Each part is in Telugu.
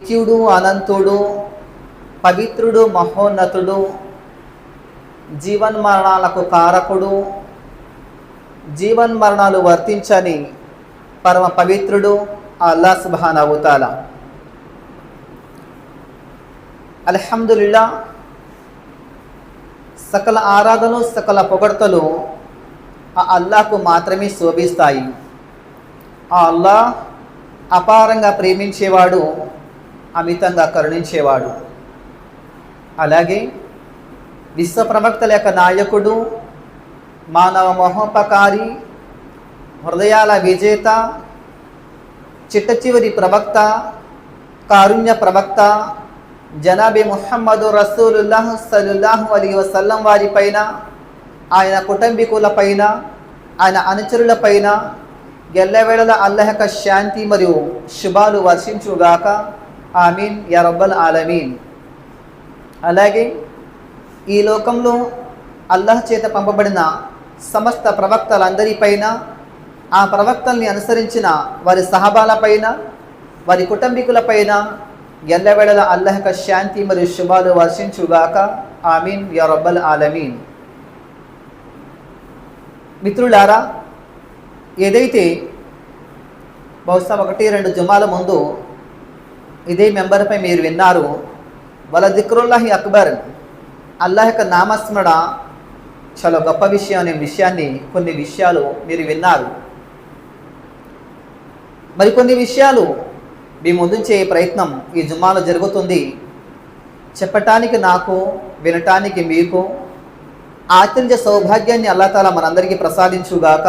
నిత్యుడు అనంతుడు పవిత్రుడు మహోన్నతుడు జీవన్మరణాలకు కారకుడు జీవన్మరణాలు వర్తించని పరమ పవిత్రుడు అల్లా సుబాన్ అవుతాల అల్హమ్దుల్లా సకల ఆరాధనలు సకల పొగడ్తలు ఆ అల్లాకు మాత్రమే శోభిస్తాయి. ఆ అల్లా అపారంగా ప్రేమించేవాడు అమితంగా కరుణించేవాడు. అలాగే విశ్వ ప్రవక్తల యొక్క నాయకుడు మానవ మహోపకారి హృదయాల విజేత చిట్ట చివరి ప్రవక్త కారుణ్య ప్రవక్త జనాబి ముహమ్మదు రసూలుల్లాహ్ సల్లుల్లాహు అలీ వసల్లం వారిపైన ఆయన కుటుంబీకులపైన ఆయన అనుచరులపైన ఎల్లవేళల అల్లహక శాంతి మరియు శుభాలు వర్షించుగాక ఆమీన్ యా రబ్బల్ ఆలమీన్. అలాగే ఈ లోకంలో అల్లహ చేత పంపబడిన సమస్త ప్రవక్తలందరిపైన ఆ ప్రవక్తల్ని అనుసరించిన వారి సహబాలపైన వారి కుటుంబీకులపైన ఎల్లవేళల అల్లహక శాంతి మరియు శుభాలు వర్షించుగాక. ఆమీన్ యా రబ్బల్ ఆలమీన్. మిత్రులారా ఏదైతే బహుశా ఒకటి రెండు జుమాల ముందు ఇదే మెంబర్పై మీరు విన్నారు. వాళ్ళ దిక్రుల్లాహి అక్బర్ అల్లాహ్ యొక్క నామస్మరణ చాలా గొప్ప విషయం అనే విషయాన్ని కొన్ని విషయాలు మీరు విన్నారు. మరికొన్ని విషయాలు మీ ముందుంచే ప్రయత్నం ఈ జుమ్మాలో జరుగుతుంది. చెప్పటానికి నాకు వినటానికి మీకు ఆచరించే సౌభాగ్యాన్ని అల్లా తాలా మనందరికీ ప్రసాదించుగాక.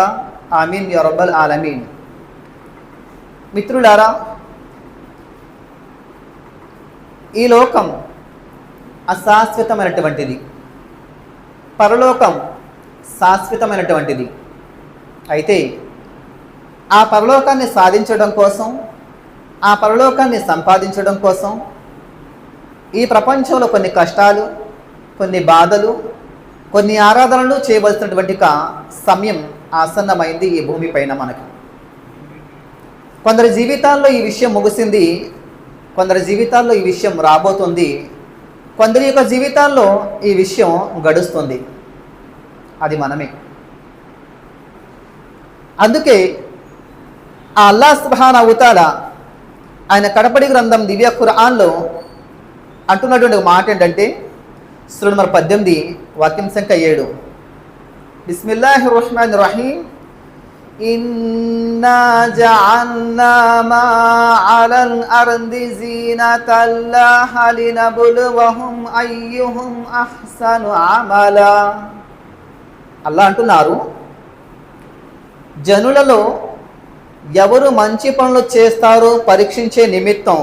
ఆమీన్ యా రబ్బల్ ఆలమీన్. మిత్రులారా ఈ లోకం అశాశ్వతమైనటువంటిది. పరలోకం శాశ్వతమైనటువంటిది. అయితే ఆ పరలోకాన్ని సాధించడం కోసం ఆ పరలోకాన్ని సంపాదించడం కోసం ఈ ప్రపంచంలో కొన్ని కష్టాలు కొన్ని బాధలు కొన్ని ఆరాధనలు చేయవలసినటువంటి సమయం ఆసన్నమైంది ఈ భూమిపైన మనకి. కొందరి జీవితాల్లో ఈ విషయం ముగిసింది కొందరి జీవితాల్లో ఈ విషయం రాబోతుంది. కొందరి యొక్క జీవితాల్లో ఈ విషయం గడుస్తుంది. అది మనమే. అందుకే ఆ అల్లా సుబ్హాన అవుతాల ఆయన కడపడి గ్రంథం దివ్య ఖురాన్లో అంటున్నటువంటి ఒక మాట ఏంటంటే సురుడు మరి పద్దెనిమిది వాక్యం సంఖ్య ఏడు. బిస్మిల్లాహి రహమాన్ రహీం إنا جعلنا ما على الأرض زينة జీనతల్లాహ لنبلوهم أيهم أحسن عملا. అల్లా అంటున్నారు జనులలో ఎవరు మంచి పనులు చేస్తారో పరీక్షించే నిమిత్తం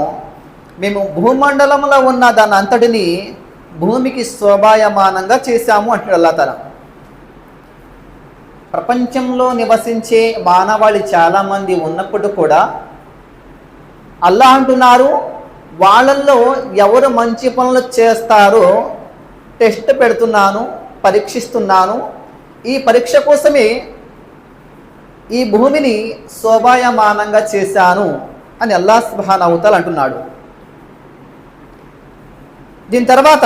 మేము భూమండలంలో ఉన్న దాని అంతటిని భూమికి శోభాయమానంగా చేశాము అంటాడు అల్లా ప్రపంచంలో నివసించే మానవాళి చాలామంది ఉన్నప్పుడు కూడా అల్లా అంటున్నారు వాళ్ళల్లో ఎవరు మంచి పనులు చేస్తారో టెస్ట్ పెడుతున్నాను పరీక్షిస్తున్నాను. ఈ పరీక్ష కోసమే ఈ భూమిని శోభాయమానంగా చేశాను అని అల్లా సుబాన్ అంటున్నాడు. దీని తర్వాత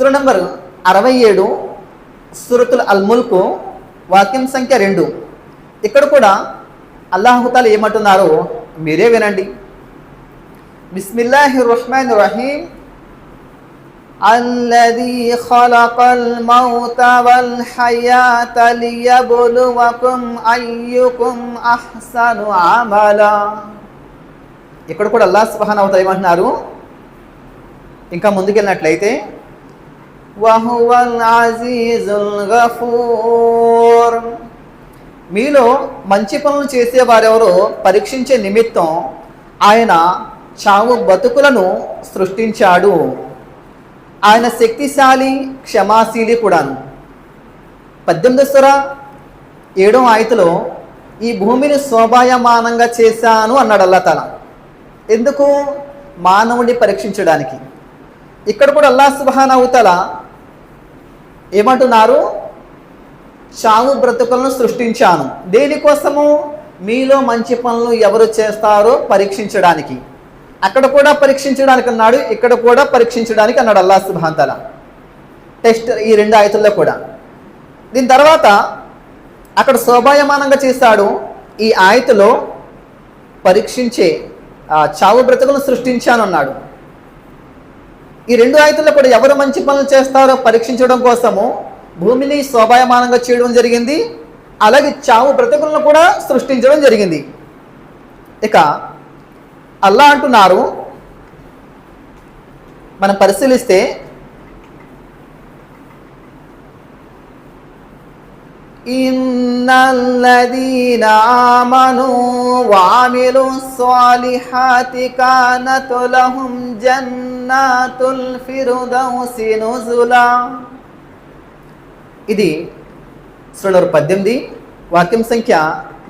సుర నంబర్ అరవై ఏడు సురతుల్ అల్ముల్కు వాక్యం సంఖ్య రెండు ఇక్కడ కూడా అల్లాహుతాలు ఏమంటున్నారో మీరే వినండి బిస్మిల్లాహి రహమాన్ రహీం الذي خلق الموت والحياة ليبلوكم أيكم أحسن عملا ఇక్కడ కూడా అల్లా సుబ్హాన్ అవుతా ఏమంటున్నారు ఇంకా ముందుకెళ్ళినట్లయితే వహువల్ అజీజుల్ గఫూర్ మీలో మంచి పనులు చేసేవారెవరో పరీక్షించే నిమిత్తం ఆయన చావు బతుకులను సృష్టించాడు. ఆయన శక్తిశాలి క్షమాశీలి కూడాను. పద్దెనిమిది స్వర ఏడో ఆయతలో ఈ భూమిని శోభాయమానంగా చేశాను అన్నాడు అల్లా తల. ఎందుకు? మానవుడిని పరీక్షించడానికి. ఇక్కడ కూడా అల్లా సుబహాన్ అవుతల ఏమంటున్నారు? చావు బ్రతుకులను సృష్టించాను. దేనికోసము? మీలో మంచి పనులు ఎవరు చేస్తారో పరీక్షించడానికి. అక్కడ కూడా పరీక్షించడానికి అన్నాడు ఇక్కడ కూడా పరీక్షించడానికి అన్నాడు అల్లా సుభాంతల టెస్ట్ ఈ రెండు ఆయతుల్లో కూడా. దీని తర్వాత అక్కడ శోభాయమానంగా చేశాడు ఈ ఆయతలో పరీక్షించే చావు బ్రతుకులను సృష్టించానన్నాడు ఈ రెండు ఆయతుల్లో కూడా ఎవరు మంచి పనులు చేస్తారో పరీక్షించడం కోసము భూమిని శోభాయమానంగా చేయడం జరిగింది. అలాగే చావు బ్రతుకులను కూడా సృష్టించడం జరిగింది. ఇక అల్లా అంటున్నారు మనం పరిశీలిస్తే إن الذين آمنوا وعملوا الصالحات كانت لهم جنات الفردوس نزلا ఇది సులర్ పద్దెనిమిది వాక్యం సంఖ్య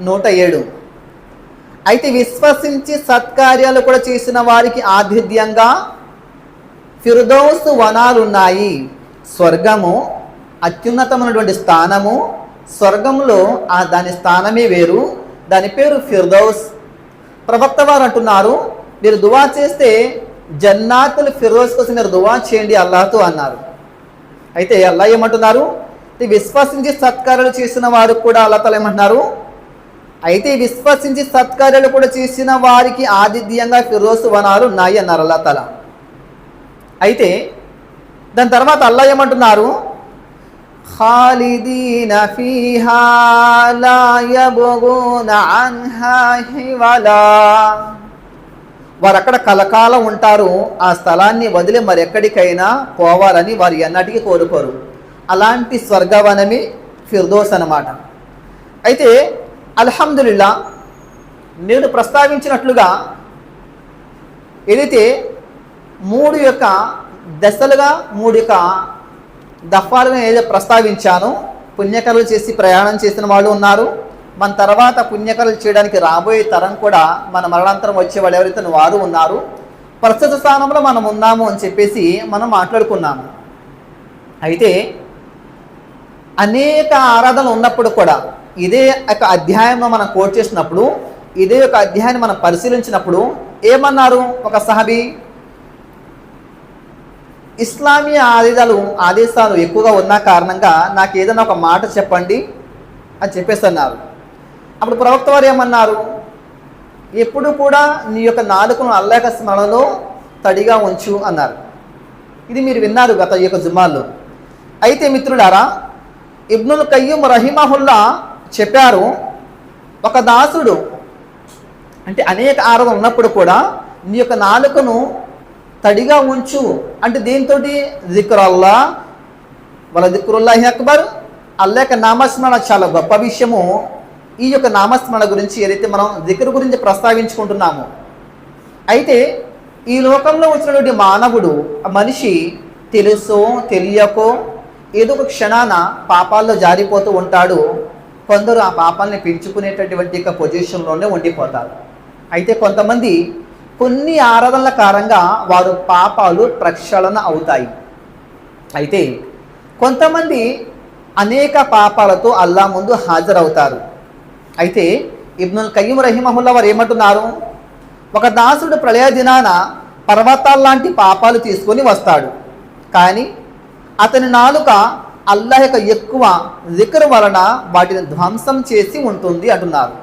నూట ఏడు అయితే విశ్వసించి సత్కార్యాలు కూడా చేసిన వారికి ఆతిథ్యంగా ఫిరుదౌస్ వనాలున్నాయి స్వర్గము అత్యున్నతమైనటువంటి స్థానము స్వర్గంలో ఆ దాని స్థానమే వేరు. దాని పేరు ఫిర్దౌస్. ప్రవక్త వారు అంటున్నారు మీరు దువా చేస్తే జన్నాతులు ఫిర్దౌస్ కోసం మీరు దువా చేయండి అల్లాహతో అన్నారు. అయితే అల్లా ఏమంటున్నారు విశ్వసించి సత్కారాలు చేసిన వారు కూడా అల్లా తల ఏమంటున్నారు అయితే విశ్వసించి సత్కార్యాలు కూడా చేసిన వారికి ఆతిథ్యంగా ఫిరోజు వనాలు ఉన్నాయి అన్నారు అల్లా తల. అయితే దాని తర్వాత అల్లా ఏమంటున్నారు خالدين فيها لا يبغون عنها حولا. వారు అక్కడ కలకాలం ఉంటారు. ఆ స్థలాన్ని వదిలి మరెక్కడికైనా పోవాలని వారు ఎన్నటికీ కోరుకోరు. అలాంటి స్వర్గవనమి ఫిర్దోస్ అన్నమాట. అయితే అల్హమ్దుల్లా నేను ప్రస్తావించినట్లుగా ఏదైతే మూడు యొక్క దశలుగా మూడు యొక్క దఫాలను ఏదో ప్రస్తావించాను పుణ్యకర్రలు చేసి ప్రయాణం చేసిన వాళ్ళు ఉన్నారు. మన తర్వాత పుణ్యకర్రలు చేయడానికి రాబోయే తరం కూడా మన మరణాంతరం వచ్చే వాళ్ళు ఎవరైతే వారు ఉన్నారు. ప్రస్తుత స్థానంలో మనం ఉన్నాము అని చెప్పేసి మనం మాట్లాడుకున్నాము. అయితే అనేక ఆరాధనలు ఉన్నప్పుడు కూడా ఇదే ఒక అధ్యాయంలో మనం కోట్ చేసినప్పుడు ఇదే ఒక అధ్యాయాన్ని మనం పరిశీలించినప్పుడు ఏమన్నారు ఒక సహబీ? ఇస్లామీ ఆదేశాలు ఆదేశాలు ఎక్కువగా ఉన్న కారణంగా నాకు ఏదైనా ఒక మాట చెప్పండి అని చెప్పేసి అన్నారు అప్పుడు ప్రవక్త వారు ఏమన్నారు? ఎప్పుడు కూడా నీ యొక్క నాలుకను అల్లాక స్మరణలో తడిగా ఉంచు అన్నారు. ఇది మీరు విన్నారు గత ఈ యొక్క జుమాల్లో అయితే మిత్రులారా ఇబ్నుల్ కయ్యూమ్ రహిమహుల్లా చెప్పారు ఒక దాసుడు అంటే అనేక ఆరాధన ఉన్నప్పుడు కూడా నీ యొక్క నాలుకను తడిగా ఉంచు. అంటే దీంతో జిక్రల్లా వాళ్ళ దిక్రుల్లాహి అక్బర్. అల్లా యొక్క నామస్మరణ చాలా గొప్ప విషయము. ఈ యొక్క నామస్మరణ గురించి ఏదైతే మనం దిక్రు గురించి ప్రస్తావించుకుంటున్నామో. అయితే ఈ లోకంలో వచ్చినటువంటి మానవుడు ఆ మనిషి తెలుసో తెలియకో ఏదో ఒక క్షణాన పాపాల్లో జారిపోతూ ఉంటాడు. కొందరు ఆ పాపాలని పెంచుకునేటటువంటి యొక్క పొజిషన్లోనే ఉండిపోతారు. అయితే కొంతమంది కొన్ని ఆరాధనల కారణంగా వారు పాపాలు ప్రక్షాళన అవుతాయి. అయితే కొంతమంది అనేక పాపాలతో అల్లా ముందు హాజరవుతారు. అయితే ఇబ్నుల్ కయ్యం రహిమహుల్లా వారు ఏమంటున్నారు? ఒక దాసుడు ప్రళయ దినాన పర్వతాల్లాంటి పాపాలు తీసుకొని వస్తాడు. కానీ అతని నాలుక అల్లాహ్ యొక్క ఎక్కువ జిక్ర్ వలన వాటిని ధ్వంసం చేసి ఉంటుంది అంటున్నారు.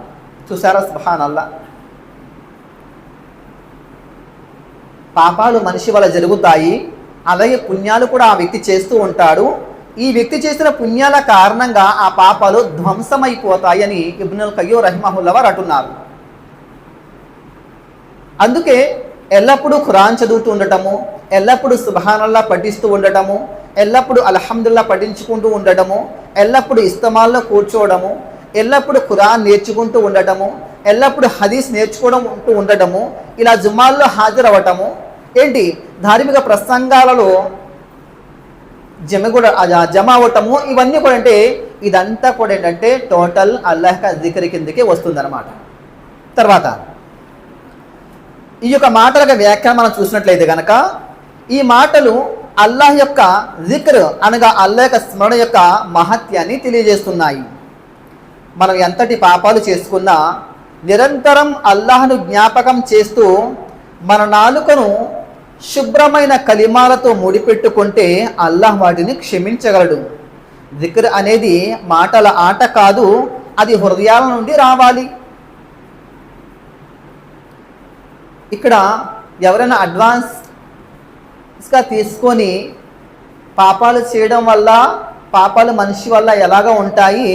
చూసారా సుహాన్ అల్లా పాపాలు మనిషి వల్ల జరుగుతాయి. అలాగే పుణ్యాలు కూడా ఆ వ్యక్తి చేస్తూ ఉంటాడు. ఈ వ్యక్తి చేసిన పుణ్యాల కారణంగా ఆ పాపాలు ధ్వంసమైపోతాయని ఇబ్నుల్ కయ్యో రహిమహుల్లా వారు అంటున్నారు. అందుకే ఎల్లప్పుడూ ఖురాన్ చదువుతూ ఉండటము ఎల్లప్పుడూ సుబహానల్లా పఠిస్తూ ఉండటము ఎల్లప్పుడూ అల్హమ్దుల్లా పఠించుకుంటూ ఉండటము ఎల్లప్పుడూ ఇస్తమాల్లో కూర్చోవడము ఎల్లప్పుడూ ఖురాన్ నేర్చుకుంటూ ఉండటము ఎల్లప్పుడూ హదీస్ నేర్చుకోవడం ఉంటూ ఉండటము ఇలా జుమాల్లో హాజరవ్వటము ఏంటి? ధార్మిక ప్రసంగాలలో జమ కూడా జమ అవ్వటము ఇవన్నీ కూడా అంటే ఇదంతా కూడా ఏంటంటే టోటల్ అల్లాహ్ జికరి కిందకే వస్తుందన్నమాట. తర్వాత ఈ యొక్క మాటల వ్యాఖ్యానం మనం చూసినట్లయితే కనుక ఈ మాటలు అల్లాహ్ యొక్క జిక్ర్ అనగా అల్లాహ్ యొక్క స్మరణ యొక్క మహత్యాన్ని తెలియజేస్తున్నాయి. మనం ఎంతటి పాపాలు చేసుకున్నా నిరంతరం అల్లాహ్ను జ్ఞాపకం చేస్తూ మన నాలుకను శుభ్రమైన కలిమాలతో ముడిపెట్టుకుంటే అల్లాహ్ వాటిని క్షమించగలడు. దిక్ర్ అనేది మాటల ఆట కాదు అది హృదయాల నుండి రావాలి. ఇక్కడ ఎవరైనా అడ్వాన్స్గా తీసుకొని పాపాలు చేయడం వల్ల పాపాలు మనిషి వల్ల ఎలాగ ఉంటాయి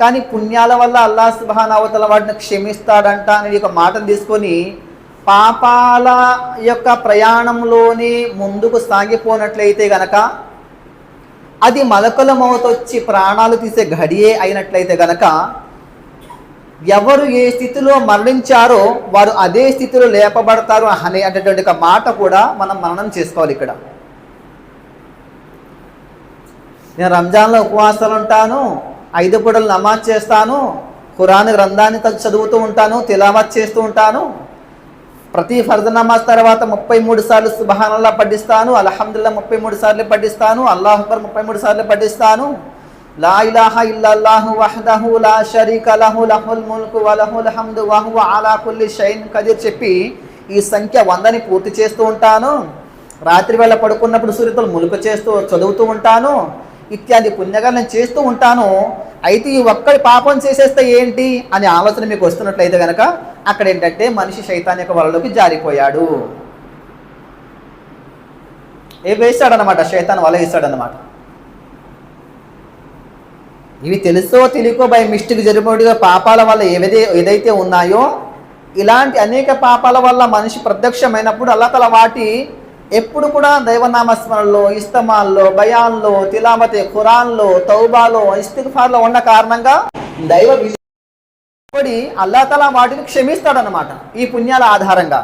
కానీ పుణ్యాల వల్ల అల్లా సుబానావతల వాటిని క్షమిస్తాడంట అనే ఒక మాటను తీసుకొని పాపాల యొక్క ప్రయాణంలోనే ముందుకు సాగిపోనట్లయితే గనక అది మలకల మౌతొచ్చి ప్రాణాలు తీసే ఘడియే అయినట్లయితే గనక ఎవరు ఏ స్థితిలో మరణించారో వారు అదే స్థితిలో లేపబడతారు అనే అనేటటువంటి ఒక మాట కూడా మనం మననం చేసుకోవాలి ఇక్కడ. నేను రంజాన్లో ఉపవాసాలు ఉంటాను ఐదు పూటలు నమాజ్ చేస్తాను ఖురాన్ గ్రంథాన్ని చదువుతూ ఉంటాను తిలావత్ చేస్తూ ఉంటాను ప్రతి ఫర్ద్ నమాజ్ తర్వాత ముప్పై మూడు సార్లు సుబహానల్లా పఠిస్తాను అల్హమ్దుల్లా ముప్పై మూడు సార్లు పఠిస్తాను అల్లాహుబర్ ముప్పై మూడు సార్లు పఠిస్తాను. లా ఇలాహ ఇల్లల్లాహు వహదహు లా షరీక లహు లహుల్ ముల్కు వలహుల్ హమ్దు వహువ అలా కుల్లి షైన్. కదీర్ చెప్పి ఈ సంఖ్య వందని పూర్తి చేస్తూ ఉంటాను. రాత్రి వేళ పడుకున్నప్పుడు సూర్యతలు ములుకు చేస్తూ చదువుతూ ఉంటాను. ఇత్యాది పుణ్యగాలను చేస్తూ ఉంటాను అయితే ఈ ఒక్కడి పాపం చేసేస్తే ఏంటి అనే ఆలోచన మీకు వస్తున్నట్లయితే కనుక అక్కడ ఏంటంటే మనిషి శైతాన్ యొక్క వలలోకి జారిపోయాడు. ఏ వేస్తాడనమాట శైతాన్ వల వేస్తాడనమాట ఇవి తెలుసో తెలియకో బై మిస్టేక్ జరిగినట్టుగా పాపాల వల్ల ఏదైతే ఏదైతే ఉన్నాయో ఇలాంటి అనేక పాపాల వల్ల మనిషి ప్రత్యక్షమైనప్పుడు అల్లతల వాటి ఎప్పుడు కూడా దైవనామస్మరణలో ఇస్తమాల్లో భయాల్లో తిలామతి ఖురాన్లో తౌబాలో ఇస్తిఫార్లో ఉన్న కారణంగా దైవ పడి అల్లాతలా వాటిని క్షమిస్తాడనమాట ఈ పుణ్యాల ఆధారంగా.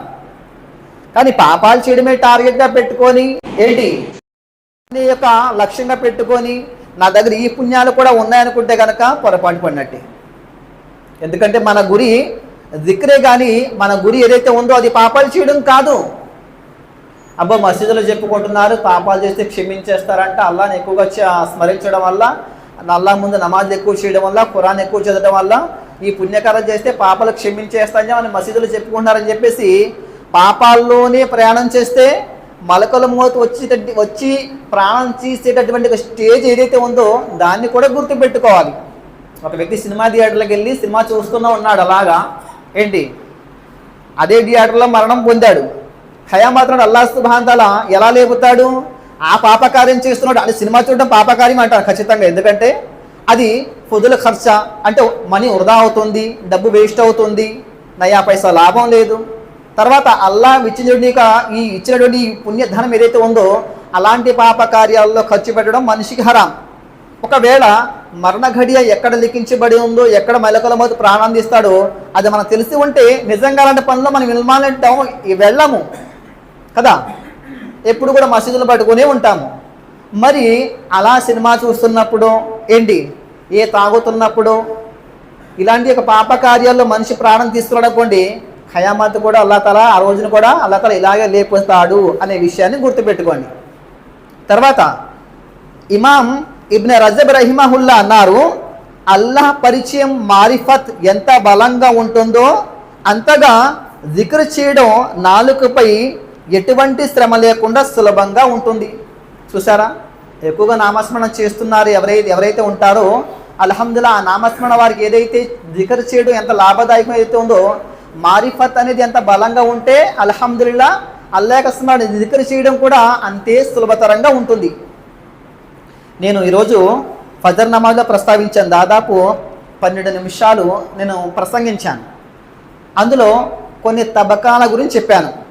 కానీ పాపాలు చేయడమే టార్గెట్గా పెట్టుకొని ఏంటి? నీ యొక్క లక్ష్యంగా పెట్టుకొని నా దగ్గర ఈ పుణ్యాలు కూడా ఉన్నాయనుకుంటే కనుక పొరపాటు పడినట్టే. ఎందుకంటే మన గురి దిక్రే కానీ మన గురి ఏదైతే ఉందో అది పాపాలు చేయడం కాదు. అబ్బా మసీదులో చెప్పుకుంటున్నారు పాపాలు చేస్తే క్షమించేస్తారంట అల్లాని ఎక్కువగా స్మరించడం వల్ల అల్లా ముందు నమాజ్ ఎక్కువ చేయడం వల్ల ఖురాన్ ఎక్కువ చదవడం వల్ల ఈ పుణ్యకారం చేస్తే పాపాలు క్షమించేస్తాయని అని మసీదులు చెప్పుకుంటున్నారని చెప్పేసి పాపాల్లోనే ప్రయాణం చేస్తే మలకల మూత వచ్చేటట్టు వచ్చి ప్రాణం తీసేటటువంటి స్టేజ్ ఏదైతే ఉందో దాన్ని కూడా గుర్తుపెట్టుకోవాలి. ఒక వ్యక్తి సినిమా థియేటర్లకు వెళ్ళి సినిమా చూస్తూనే ఉన్నాడు అలాగా ఏంటి? అదే థియేటర్లో మరణం పొందాడు. హయా మాత్రం అల్లా సుబాంతాల ఎలా లేపుతాడు? ఆ పాపకార్యం చేస్తున్నాడు అది సినిమా చూడడం పాపకార్యం అంటారు ఖచ్చితంగా. ఎందుకంటే అది పొదుల ఖర్చ అంటే మనీ వృధా అవుతుంది డబ్బు వేస్ట్ అవుతుంది నయా పైసా లాభం లేదు. తర్వాత అల్లా ఇచ్చినటువంటి ఈ ఇచ్చినటువంటి ఈ పుణ్యధనం ఏదైతే ఉందో అలాంటి పాప కార్యాల్లో ఖర్చు పెట్టడం మనిషికి హరాం. ఒకవేళ మరణ ఘడియ ఎక్కడ లిఖించబడి ఉందో ఎక్కడ మెలకల మోతు ప్రాణాందిస్తాడో అది మనకు తెలిసి ఉంటే నిజంగా అలాంటి పనులు మనం విల్మాలంటాం వెళ్ళము. కదా? ఎప్పుడు కూడా మసీదులు పట్టుకునే ఉంటాము. మరి అలా సినిమా చూస్తున్నప్పుడు ఏంటి? ఏ తాగుతున్నప్పుడు? ఇలాంటి ఒక పాప కార్యాల్లో మనిషి ప్రాణం తీసుకురాడకోండి ఖయామత్ కూడా అల్లా తల ఆ రోజున కూడా అల్లా తల ఇలాగే లేపుస్తాడు అనే విషయాన్ని గుర్తుపెట్టుకోండి. తర్వాత ఇమాం ఇబ్న రజబ్ రహిమహుల్లా అన్నారు అల్లాహ్ పరిచయం మారిఫత్ ఎంత బలంగా ఉంటుందో అంతగా జిక్ర్ చేయడం నాలుకపై ఎటువంటి శ్రమ లేకుండా సులభంగా ఉంటుంది. చూసారా ఎక్కువగా నామస్మరణ చేస్తున్నారు ఎవరైతే ఎవరైతే ఉంటారో అల్హమ్దుల్లా ఆ నామస్మరణ వారికి ఏదైతే జికర్ చేయడం ఎంత లాభదాయకం ఏదైతే ఉందో మారిఫత్ అనేది ఎంత బలంగా ఉంటే అల్హమ్దుల్లా అల్లాహ్ స్మరణ జికర్ చేయడం కూడా అంతే సులభతరంగా ఉంటుంది. నేను ఈరోజు ఫజర్ నమాజ్లో ప్రస్తావించాను. దాదాపు పన్నెండు నిమిషాలు నేను ప్రసంగించాను. అందులో కొన్ని తబకాల గురించి చెప్పాను.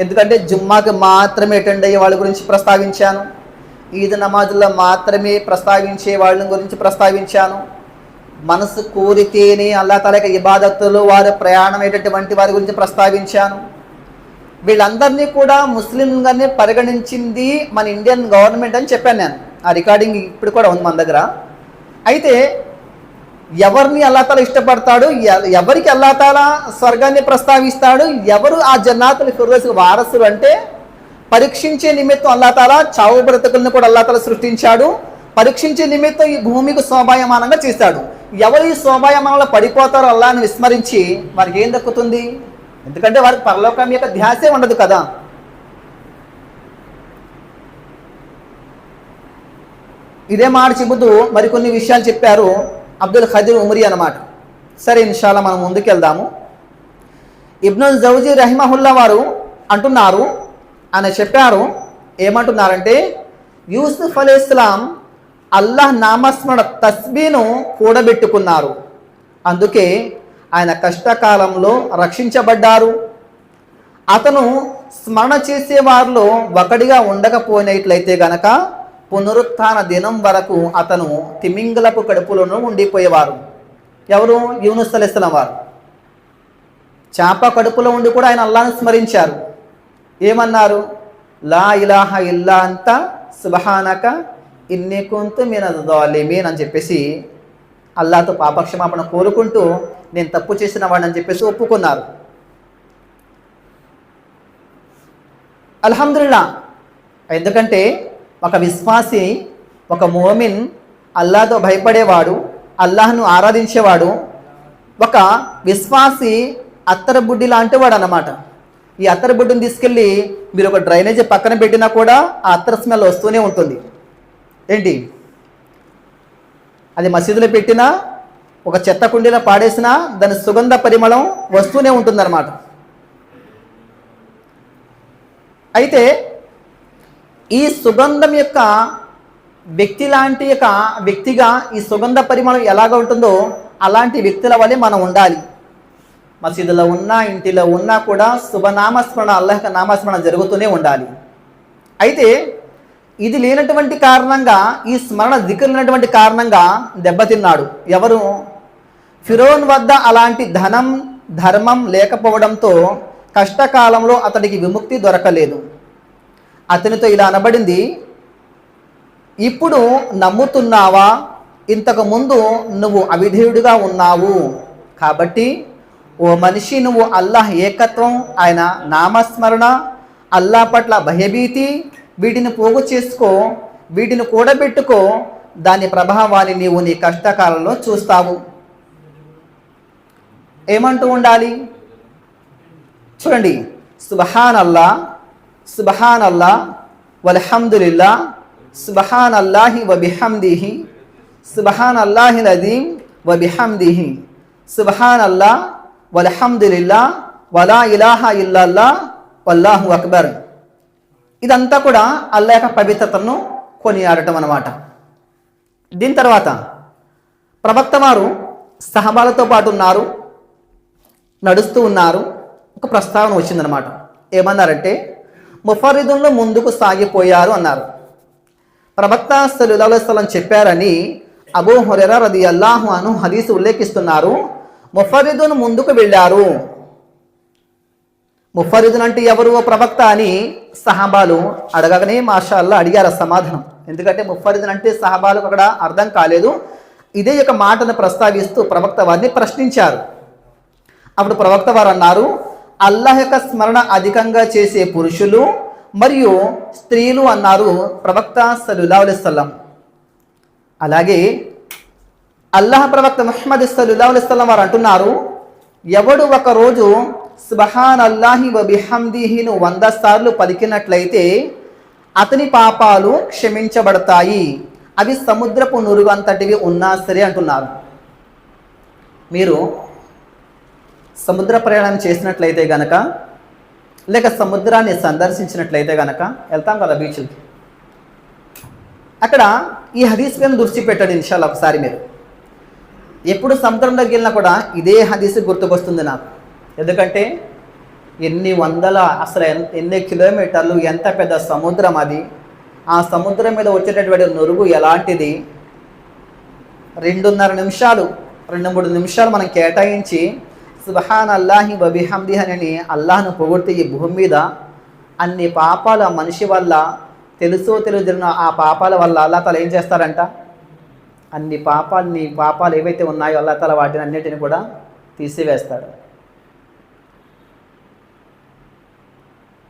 ఎందుకంటే జుమ్మాకి మాత్రమే అటెండ్ అయ్యే వాళ్ళ గురించి ప్రస్తావించాను. ఈద్ నమాజుల్లో మాత్రమే ప్రస్తావించే వాళ్ళ గురించి ప్రస్తావించాను. మనసు కోరితేనే అల్లా తలక ఇబాదత్తులు వారు ప్రయాణమయ్యేటటువంటి వారి గురించి ప్రస్తావించాను. వీళ్ళందరినీ కూడా ముస్లింగానే పరిగణించింది మన ఇండియన్ గవర్నమెంట్ అని చెప్పాను నేను. ఆ రికార్డింగ్ ఇప్పుడు కూడా ఉంది మన దగ్గర. అయితే ఎవరిని అల్లాతాల ఇష్టపడతాడు? ఎవరికి అల్లాతాల స్వర్గాన్ని ప్రస్తావిస్తాడు? ఎవరు ఆ జన్నాతుల ఫిరోజు వారసులు అంటే? పరీక్షించే నిమిత్తం అల్లాతాల చావు బ్రతుకులను కూడా అల్లాతాల సృష్టించాడు. పరీక్షించే నిమిత్తం ఈ భూమికి శోభాయమానంగా చేశాడు ఎవరు ఈ శోభాయమానంలో పడిపోతారో అల్లాను విస్మరించి వారికి ఏం దక్కుతుంది? ఎందుకంటే వారికి పరలోకం యొక్క ధ్యాసే ఉండదు కదా. ఇదే మాట చెబుతూ మరికొన్ని విషయాలు చెప్పారు. అబ్దుల్ ఖదీర్ ఉమరి అనమాట సరే ఇన్షాల్లా మనం ముందుకెళ్దాము. ఇబ్నుల్ జౌజీ రహిమహుల్లా వారు అంటున్నారు ఆయన చెప్పారు ఏమంటున్నారంటే యూసుఫ్ అలీ ఇస్లాం అల్లాహ్ నామస్మరణ తస్బీను కూడబెట్టుకున్నారు. అందుకే ఆయన కష్టకాలంలో రక్షించబడ్డారు. అతను స్మరణ చేసే వారిలో ఒకటిగా ఉండకపోయినట్లయితే గనక పునరుత్థాన దినం వరకు అతను తిమింగలపు కడుపులోనూ ఉండిపోయేవారు. ఎవరు? యూనుస్ అలైస్లాం వారు. చేప కడుపులో ఉండి కూడా ఆయన అల్లాను స్మరించారు. ఏమన్నారు? లా ఇలాహ ఇల్లా అంత సుబహానక ఇన్ని కొంత మీన అని చెప్పేసి అల్లాతో పాపక్షమాపణ కోరుకుంటూ నేను తప్పు చేసిన వాడిని అని చెప్పేసి ఒప్పుకున్నారు. అల్హమ్దుల్లా ఎందుకంటే ఒక విశ్వాసి ఒక మోమిన్ అల్లాతో భయపడేవాడు అల్లాహ్ను ఆరాధించేవాడు ఒక విశ్వాసి అత్తర బుడ్డి లాంటి వాడు అనమాట ఈ అత్తర బుడ్డిని తీసుకెళ్ళి మీరు ఒక డ్రైనేజీ పక్కన పెట్టినా కూడా ఆ అత్తర స్మెల్ వస్తూనే ఉంటుంది. ఏంటి? అది మసీదులో పెట్టినా ఒక చెత్త కుండీలో పాడేసినా దాని సుగంధ పరిమళం వస్తూనే ఉంటుందన్నమాట. అయితే ఈ సుగంధం యొక్క వ్యక్తి లాంటి యొక్క వ్యక్తిగా ఈ సుగంధ పరిమళం ఎలాగ ఉంటుందో అలాంటి వ్యక్తుల వలె మనం ఉండాలి. మసీదులో ఉన్నా ఇంటిలో ఉన్నా కూడా శుభనామస్మరణ అల్లహ నామస్మరణ జరుగుతూనే ఉండాలి. అయితే ఇది లేనటువంటి కారణంగా ఈ స్మరణ దిక్కులేనటువంటి కారణంగా దెబ్బతిన్నాడు. ఎవరు? ఫిరోన్ వద్ద అలాంటి ధనం ధర్మం లేకపోవడంతో కష్టకాలంలో అతడికి విముక్తి దొరకలేదు. అతనితో ఇలా అనబడింది ఇప్పుడు నమ్ముతున్నావా? ఇంతకుముందు నువ్వు అవిధేయుడిగా ఉన్నావు. కాబట్టి ఓ మనిషి నువ్వు అల్లాహ్ ఏకత్వం ఆయన నామస్మరణ అల్లా పట్ల భయభీతి వీటిని పోగు చేసుకో వీటిని కూడబెట్టుకో దాని ప్రభావాన్ని నీవు నీ కష్టకాలంలో చూస్తావు. ఏమంటూ ఉండాలి? చూడండి సుబహాన్ అల్లా సుబహాన్ అల్లా వల్హమ్దుల్లా సుబహాన్ అల్లాహి వబిహమ్దిహి సుబహాన్ అల్లాహి నదీం వబిహమ్దిహి సుబహాన్ అల్లా వల్హమ్దుల్లా వలా ఇలాహా ఇల్లల్లా వల్లాహు అక్బర్. ఇదంతా కూడా అల్లా యొక్క పవిత్రతను కొనియాడటం అన్నమాట. దీని తర్వాత ప్రవక్త వారు సహబాలతో పాటు ఉన్నారు నడుస్తూ ఉన్నారు ఒక ప్రస్తావన వచ్చిందనమాట ఏమన్నారంటే ముఫరిదుల్లో ముందుకు సాగిపోయారు అన్నారు. ప్రవక్త సల్లాహం చెప్పారని అబూ హురెరా రది అల్లాహు అను హదీసు ఉల్లేఖిస్తున్నారు. ముఫరిదును ముందుకు వెళ్ళారు. ముఫరిదున్ అంటే ఎవరు ఓ ప్రవక్త అని సహాబాలు అడగగానే మాషాల్లా అడిగారు సమాధానం. ఎందుకంటే ముఫరిదున్ అంటే సహాబాలకు అక్కడ అర్థం కాలేదు. ఇదే యొక్క మాటను ప్రస్తావిస్తూ ప్రవక్త వారిని ప్రశ్నించారు. అప్పుడు ప్రవక్త వారు అన్నారు అల్లాహ్ యొక్క స్మరణ అధికంగా చేసే పురుషులు మరియు స్త్రీలు అన్నారు ప్రవక్త సలుల్లా అలైస్లం అలాగే అల్లాహ్ ప్రవక్త ముహమ్మద్ సలుల్లా అలైస్లం వారు అంటున్నారు ఎవడు ఒక రోజు సుబహాన్ అల్లాహి వబిహమ్దిహిను వంద సార్లు పలికినట్లయితే అతని పాపాలు క్షమించబడతాయి. అవి సముద్రపు నురుగు అంతటివి ఉన్నా సరే అంటున్నారు. మీరు సముద్ర ప్రయాణం చేసినట్లయితే గనక లేక సముద్రాన్ని సందర్శించినట్లయితే గనక వెళ్తాం కదా బీచ్లకి అక్కడ ఈ హదీస్ మీద దృష్టి పెట్టండి ఇన్షాల్ ఒకసారి మీరు. ఎప్పుడు సముద్రంలోకి వెళ్ళినా కూడా ఇదే హదీస్ గుర్తుకొస్తుంది నాకు. ఎందుకంటే ఎన్ని వందల అసలు ఎన్ని కిలోమీటర్లు ఎంత పెద్ద సముద్రం అది. ఆ సముద్రం మీద వచ్చేటటువంటి నురుగు ఎలాంటిది? రెండున్నర నిమిషాలు రెండు మూడు నిమిషాలు మనం కేటాయించి సుబహాన్ అల్లాహి వబిహమ్ది అని అల్లాహ్ను పొగిడితే ఈ భూమి మీద అన్ని పాపాలు ఆ మనిషి వల్ల తెలుసో తెలియదు ఆ పాపాల వల్ల అల్లా తల ఏం చేస్తారంట? అన్ని పాపాలని పాపాలు ఏవైతే ఉన్నాయో అల్లా తల వాటిని అన్నిటిని కూడా తీసివేస్తాడు.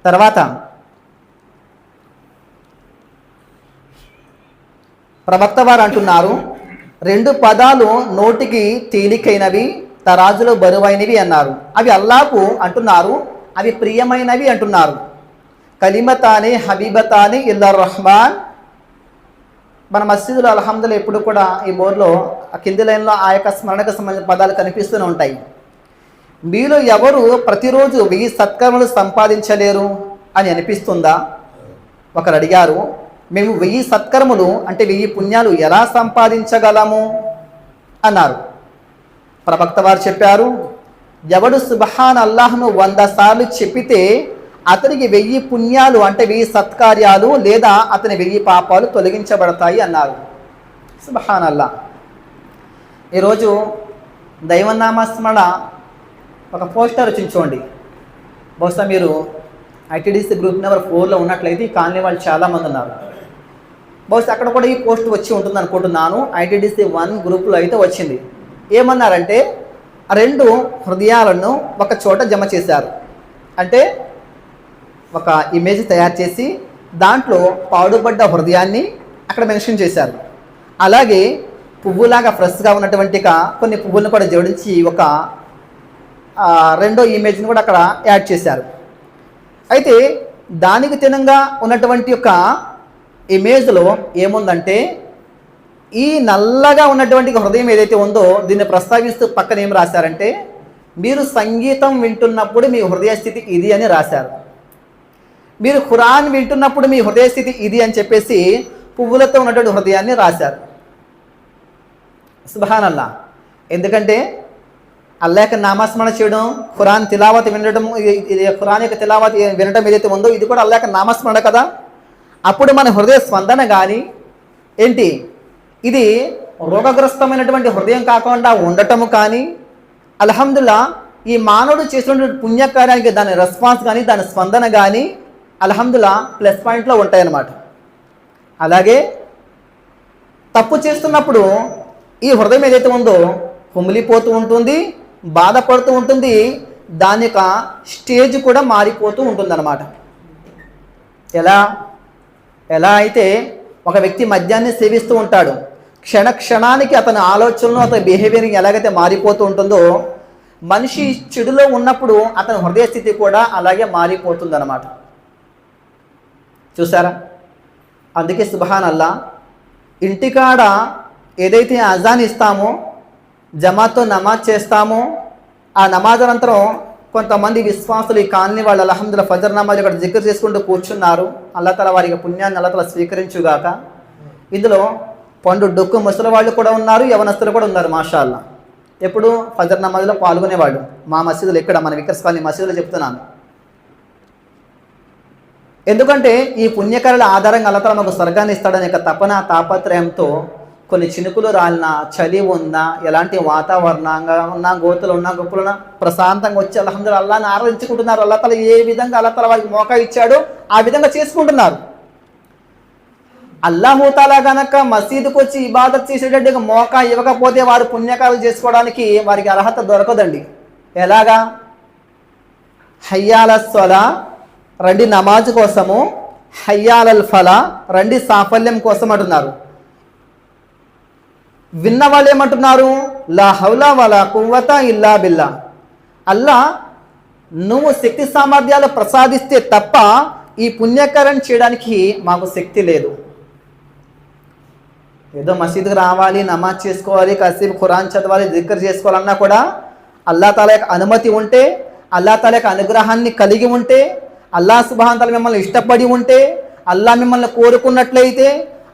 తర్వాత ప్రవక్త వారు అంటున్నారు రెండు పదాలు నోటికి తేలికైనవి తరాజులో బరువైనవి అన్నారు. అవి అల్లాకు అంటున్నారు అవి ప్రియమైనవి అంటున్నారు. కలిమతాని హబీబతాని ఇల్లర్ రహమాన్. మన మసీదులో అల్హమ్దులో ఎప్పుడు కూడా ఈ బోర్డులో కింది లైన్లో ఆ యొక్క స్మరణకు సంబంధించిన పదాలు కనిపిస్తూనే ఉంటాయి. మీలో ఎవరు ప్రతిరోజు వెయ్యి సత్కర్మలు సంపాదించలేరు అని అనిపిస్తుందా? ఒకరు అడిగారు మేము వెయ్యి సత్కర్మలు అంటే వెయ్యి పుణ్యాలు ఎలా సంపాదించగలము? అన్నారు. ప్రవక్త వారు చెప్పారు ఎవడు సుబహాన్ అల్లాహ్ను వంద సార్లు చెప్పితే అతనికి వెయ్యి పుణ్యాలు అంటే వెయ్యి సత్కార్యాలు లేదా అతని వెయ్యి పాపాలు తొలగించబడతాయి అన్నారు. సుబహాన్ అల్లా ఈరోజు దైవనామస్మరణ ఒక పోస్టర్ రచించుకోండి బహుశా మీరు ఐటీడీసీ గ్రూప్ నెంబర్ ఫోర్లో ఉన్నట్లయితే ఈ కాలనీ వాళ్ళు చాలామంది ఉన్నారు. బహుశా అక్కడ కూడా ఈ పోస్ట్ వచ్చి ఉంటుంది అనుకుంటున్నాను ఐటీడీసీ వన్ గ్రూప్లో అయితే వచ్చింది. ఏమన్నారంటే రెండు హృదయాలను ఒక చోట జమ చేశారు. అంటే ఒక ఇమేజ్ తయారు చేసి దాంట్లో పాడుపడ్డ హృదయాన్ని అక్కడ మెన్షన్ చేశారు. అలాగే పువ్వులాగా ఫ్రెష్గా ఉన్నటువంటి కొన్ని పువ్వులను కూడా జోడించి ఒక రెండో ఇమేజ్ని కూడా అక్కడ యాడ్ చేశారు. అయితే దానికి తినంగా ఉన్నటువంటి యొక్క ఇమేజ్లో ఏముందంటే ఈ నల్లగా ఉన్నటువంటి హృదయం ఏదైతే ఉందో దీన్ని ప్రస్తావిస్తూ పక్కన ఏం రాశారంటే మీరు సంగీతం వింటున్నప్పుడు మీ హృదయ స్థితి ఇది అని రాశారు. మీరు ఖురాన్ వింటున్నప్పుడు మీ హృదయ స్థితి ఇది అని చెప్పేసి పువ్వులతో ఉన్నటువంటి హృదయాన్ని రాశారు. సుభానల్లా. ఎందుకంటే అల్లా యొక్క నామస్మరణ చేయడం ఖురాన్ తిలావత్ వినడం ఖురాన్ యొక్క తిలావత్ వినడం ఏదైతే ఉందో ఇది కూడా అల్లా యొక్క నామస్మరణ కదా? అప్పుడు మన హృదయ స్పందన కానీ ఏంటి? ఇది రోగగ్రస్తమైనటువంటి హృదయం కాకుండా ఉండటము కానీ అల్హమ్దుల్లా ఈ మానవుడు చేసినటువంటి పుణ్యకార్యానికి దాని రెస్పాన్స్ కానీ దాని స్పందన కానీ అల్హమ్దుల్లా ప్లస్ పాయింట్లో ఉంటాయన్నమాట. అలాగే తప్పు చేస్తున్నప్పుడు ఈ హృదయం ఏదైతే ఉందో కుమిలిపోతూ ఉంటుంది బాధపడుతూ ఉంటుంది దాని యొక్క స్టేజ్ కూడా మారిపోతూ ఉంటుందన్నమాట. ఎలా? ఎలా అయితే ఒక వ్యక్తి మద్యాన్ని సేవిస్తూ ఉంటాడు క్షణ క్షణానికి అతని ఆలోచనలు అతని బిహేవియర్ ఎలాగైతే మారిపోతూ ఉంటుందో మనిషి చెడులో ఉన్నప్పుడు అతని హృదయ స్థితి కూడా అలాగే మారిపోతుందన్నమాట. చూసారా? అందుకే సుబహాన్ అల్లా ఇంటికాడ ఏదైతే అజాన్ ఇస్తామో జమాతో నమాజ్ చేస్తామో ఆ నమాజ్ అనంతరం కొంతమంది విశ్వాసులు ఈ కాలనీ వాళ్ళు అలహమ్దుల ఫజర్ నమాజ్ ఇక్కడ జిక్ర చేసుకుంటూ కూర్చున్నారు. అల్లతల వారికి పుణ్యాన్ని అల్లతల స్వీకరించుగాక. ఇందులో పండు డొక్కు ముసలి వాళ్ళు కూడా ఉన్నారు యవనస్తులు కూడా ఉన్నారు మాషాల్లా. ఎప్పుడు? ఫజర్ నమాజ్లో పాల్గొనేవాడు. మా మసీదులు ఇక్కడ మన వికర్స్ కాలనీ మసీదులో చెప్తున్నాను. ఎందుకంటే ఈ పుణ్యకరల ఆధారంగా అల్లతల మాకు స్వర్గాన్ని ఇస్తాడనే యొక్క తపన తాపత్రయంతో కొన్ని చినుకులు రాలిన చలి ఉన్నా ఎలాంటి వాతావరణంగా ఉన్నా గోతులు ఉన్నా గొప్పలున్నా ప్రశాంతంగా వచ్చి అల్హమ్దుల్లా అల్లాని ఆరాధించుకుంటున్నారు. అల్లతల ఏ విధంగా అల్లతల వారికి మోకా ఇచ్చాడో ఆ విధంగా చేసుకుంటున్నారు. అల్లాహూతాలా గనక మసీదుకు వచ్చి ఇబాదత్ చేసేటట్టుగా మోకా ఇవ్వకపోతే వారు పుణ్యకాలు చేసుకోవడానికి వారికి అర్హత దొరకదండి. ఎలాగా? హయ్యాల స్వలా రండి నమాజ్ కోసము హయ్యాలల్ ఫలా రండి సాఫల్యం కోసం అంటున్నారు విన్న వాళ్ళు ఏమంటున్నారు లా హౌలా వలా కువ్వత ఇల్లా బిల్లా. అల్లా నువ్వు శక్తి సామర్థ్యాలు ప్రసాదిస్తే తప్ప ఈ పుణ్యకరణ చేయడానికి మాకు శక్తి లేదు. ఏదో మసీదుకి రావాలి నమాజ్ చేసుకోవాలి కాసేపు ఖురాన్ చదవాలి దగ్గర చేసుకోవాలన్నా కూడా అల్లా తాల యొక్క అనుమతి ఉంటే అల్లా తాల యొక్క అనుగ్రహాన్ని కలిగి ఉంటే అల్లా సుభాంతాలు మిమ్మల్ని ఇష్టపడి ఉంటే అల్లా మిమ్మల్ని కోరుకున్నట్లయితే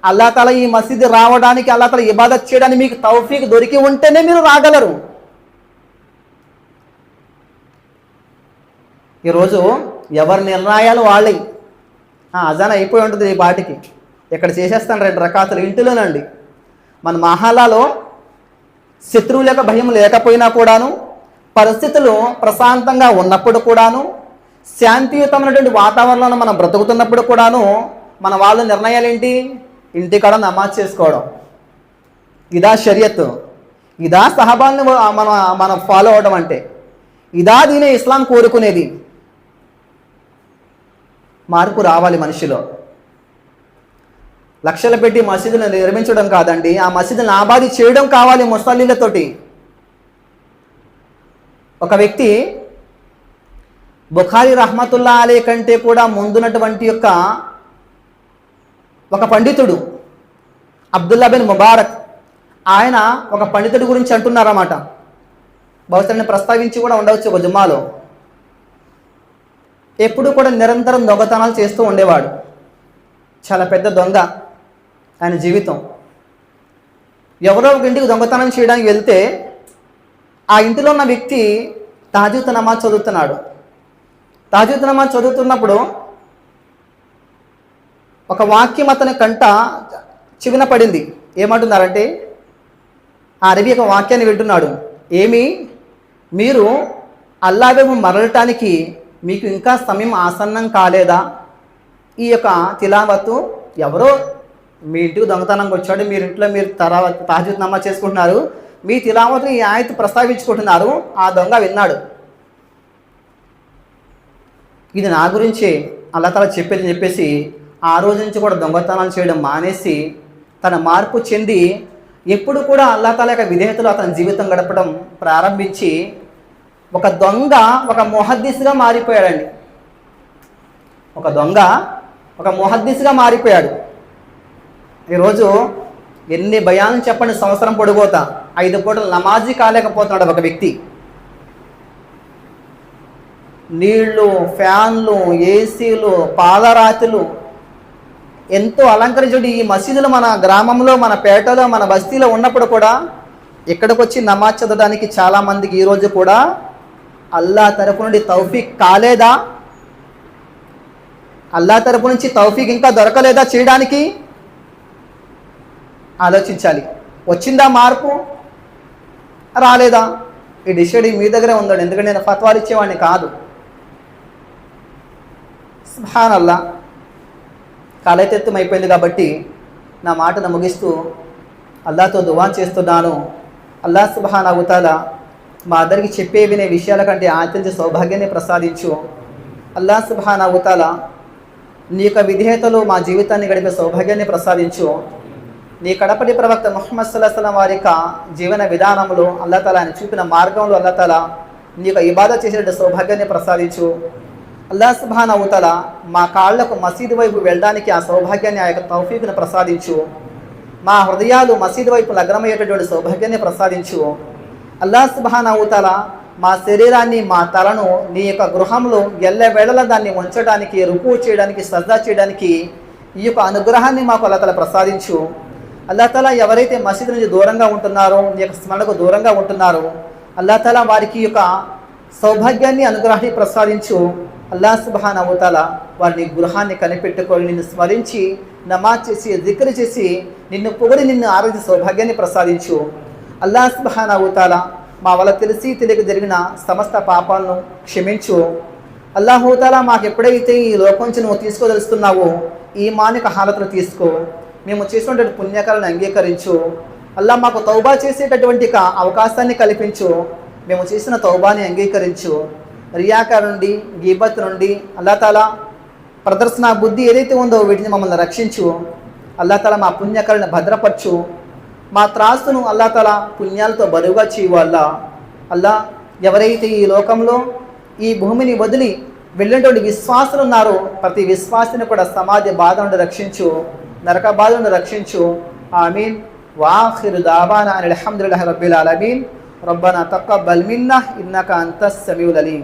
అల్లా తాల ఈ మసీదు రావడానికి అల్లా తాల ఇబాదత్ చేయడానికి మీకు తౌఫీక్ దొరికి ఉంటేనే మీరు రాగలరు. ఈరోజు ఎవరి నిర్ణయాలు వాళ్ళవి అజాన్ అయిపోయి ఉంటుంది ఈ పాటికి. ఇక్కడ చేసేస్తాను రెండు రకాతులు. ఇంటిలోనండి మన మహాలాలో శత్రువుల యొక్క భయం లేకపోయినా కూడాను పరిస్థితులు ప్రశాంతంగా ఉన్నప్పుడు కూడాను శాంతియుతమైనటువంటి వాతావరణంలో మనం బ్రతుకుతున్నప్పుడు కూడాను మన వాళ్ళ నిర్ణయాలు ఏంటి ఇంటికాడ నమాజ్ చేసుకోవడం. ఇదా షరియత్ ఇదా సహబాల్ని మన మనం ఫాలో అవడం అంటే. ఇదా దీనే ఇస్లాం కోరుకునేది. మార్పు రావాలి మనిషిలో. లక్షలు పెట్టి మసీదులను నిర్మించడం కాదండి. ఆ మసీదులను ఆబాది చేయడం కావాలి ముసల్లీలతోటి. ఒక వ్యక్తి బుఖారి రహమతుల్లా అలీ కంటే కూడా ముందున్నటువంటి యొక్క ఒక పండితుడు అబ్దుల్లా బిన్ ముబారక్ ఆయన ఒక పండితుడి గురించి అంటున్నారన్నమాట. బహుశా ప్రస్తావించి కూడా ఉండవచ్చు ఒక జుమ్మాలో. ఎప్పుడు కూడా నిరంతరం దొంగతనాలు చేస్తూ ఉండేవాడు. చాలా పెద్ద దొంగ. ఆయన జీవితం. ఎవరో ఒక ఇంటికి దొంగతనం చేయడానికి వెళ్తే ఆ ఇంటిలో ఉన్న వ్యక్తి తాజూత్ నమాజ్ చదువుతున్నాడు. తాజూత్ నమాజ్ చదువుతున్నప్పుడు ఒక వాక్యం అతని కంట చివిన పడింది. ఏమంటున్నారంటే ఆ అరబి ఒక వాక్యాన్ని వింటున్నాడు. ఏమి? మీరు అల్లావేమో మరలటానికి మీకు ఇంకా సమయం ఆసన్నం కాలేదా? ఈ యొక్క తిలావత్తు ఎవరో మీ ఇంటికి దొంగతనంగా వచ్చాడు మీరు ఇంట్లో మీరు తరా తాజుద్ నమా చేసుకుంటున్నారు మీ తిలావతిని ఈ ఆయత ప్రస్తావించుకుంటున్నారు ఆ దొంగ విన్నాడు. ఇది నా గురించి అల్లా తల చెప్పేది చెప్పేసి ఆ రోజు నుంచి కూడా దొంగతనాలు చేయడం మానేసి తన మార్పు చెంది ఎప్పుడు కూడా అల్లా తల యొక్క విధేయతలో అతని జీవితం గడపడం ప్రారంభించి ఒక దొంగ ఒక మొహద్దీస్గా మారిపోయాడండి. ఒక దొంగ ఒక మొహద్దీస్గా మారిపోయాడు. ఈరోజు ఎన్ని భయాలను చెప్పండి సంవత్సరం పొడిపోతా. ఐదు పూటలు నమాజీ కాలేకపోతున్నాడు ఒక వ్యక్తి. నీళ్ళు ఫ్యాన్లు ఏసీలు పాదరాతులు ఎంతో అలంకరించడం ఈ మసీదులు మన గ్రామంలో మన పేటలో మన బస్తీలో ఉన్నప్పుడు కూడా ఇక్కడికి వచ్చి నమాజ్ చదవడానికి చాలామందికి ఈరోజు కూడా అల్లా తరపు నుండి తౌఫీక్ కాలేదా? అల్లా తరపు నుంచి తౌఫీక్ ఇంకా దొరకలేదా చేయడానికి? ఆలోచించాలి. వచ్చిందా మార్పు? రాలేదా? ఈ డిసైడ్ మీ దగ్గరే ఉందండి. ఎందుకంటే నేను ఫత్వాలు ఇచ్చేవాడిని కాదు. సుహాన్ అల్లా కాలైతెత్తం అయిపోయింది కాబట్టి నా మాటను ముగిస్తూ అల్లాతో దువాన్ చేస్తున్నాను. అల్లా సుబహాన్ అవుతాల మా అందరికి చెప్పే వినే విషయాల కంటే ఆచరించే సౌభాగ్యాన్ని ప్రసాదించు. అల్లా సుబహాన్ అవుతాల నీ యొక్క విధేయతలు మా జీవితాన్ని గడిపే సౌభాగ్యాన్ని ప్రసాదించు. నీ కడపటి ప్రవక్త ముహమ్మద్ సల్లాహం వారి యొక్క జీవన విధానంలో అల్లతల ఆయన చూపిన మార్గంలో అల్లతల నీ యొక్క ఇబాద చేసే సౌభాగ్యాన్ని ప్రసాదించు. అల్లా సుబాన్ అవుతల మా కాళ్ళకు మసీదు వైపు వెళ్ళడానికి ఆ సౌభాగ్యాన్ని ఆ యొక్క తౌఫీకును ప్రసాదించు. మా హృదయాలు మసీదు వైపు లగ్నమయ్యేటటువంటి సౌభాగ్యాన్ని ప్రసాదించు. అల్లా సుబాన్ అవుతల మా శరీరాన్ని మా తలను నీ యొక్క గృహంలో ఎల్లవేళలా దాన్ని ఉంచడానికి రుకు చేయడానికి సజ్జా చేయడానికి ఈ యొక్క అనుగ్రహాన్ని మాకు అల్లతల ప్రసాదించు. అల్లాతల ఎవరైతే మసీదు నుంచి దూరంగా ఉంటున్నారో నీ యొక్క స్మరణకు దూరంగా ఉంటున్నారో అల్లాతల వారికి యొక్క సౌభాగ్యాన్ని అనుగ్రహాన్ని ప్రసాదించు. అల్లా సుబాన్ అవతాల వారిని గృహాన్ని కనిపెట్టుకొని నిన్ను స్మరించి నమాజ్ చేసి దిక్రు చేసి నిన్ను పొగిడి నిన్ను ఆరోగ్య సౌభాగ్యాన్ని ప్రసాదించు. అల్లా సుబాన్ అవతాల మా వల్ల తెలిసి తెలియక జరిగిన సమస్త పాపాలను క్షమించు. అల్లాహోతాలా మాకు ఎప్పుడైతే ఈ లోకం నుంచి నువ్వు తీసుకోదలుస్తున్నావో ఈ మానిక హాలతను తీసుకో. మేము చేసినటువంటి పుణ్యకాలను అంగీకరించు. అల్లా మాకు తౌబా చేసేటటువంటి అవకాశాన్ని కల్పించు. మేము చేసిన తౌబాని అంగీకరించు. రియాకా నుండి గీబత్ నుండి అల్లాతాలా ప్రదర్శన బుద్ధి ఏదైతే ఉందో వీటిని మమ్మల్ని రక్షించు. అల్లాతాలా మా పుణ్యకాలను భద్రపరచు. మా త్రాసును అల్లాతాలా పుణ్యాలతో బరువుగా చేయు అల్లా. అల్లా ఎవరైతే ఈ లోకంలో ఈ భూమిని వదిలి వెళ్ళినటువంటి విశ్వాసులు ఉన్నారో ప్రతి విశ్వాసిని కూడా సమాజ బాధ నుండి రక్షించు. నరక బాధ నుండి రక్షించు ఆమీన్ వాఖిరు దాబానా అనిల్ హమ్దుల్లాహి రబ్బిల్ ఆలమీన్ ربنا تقبل منا إنك أنت السميع العليم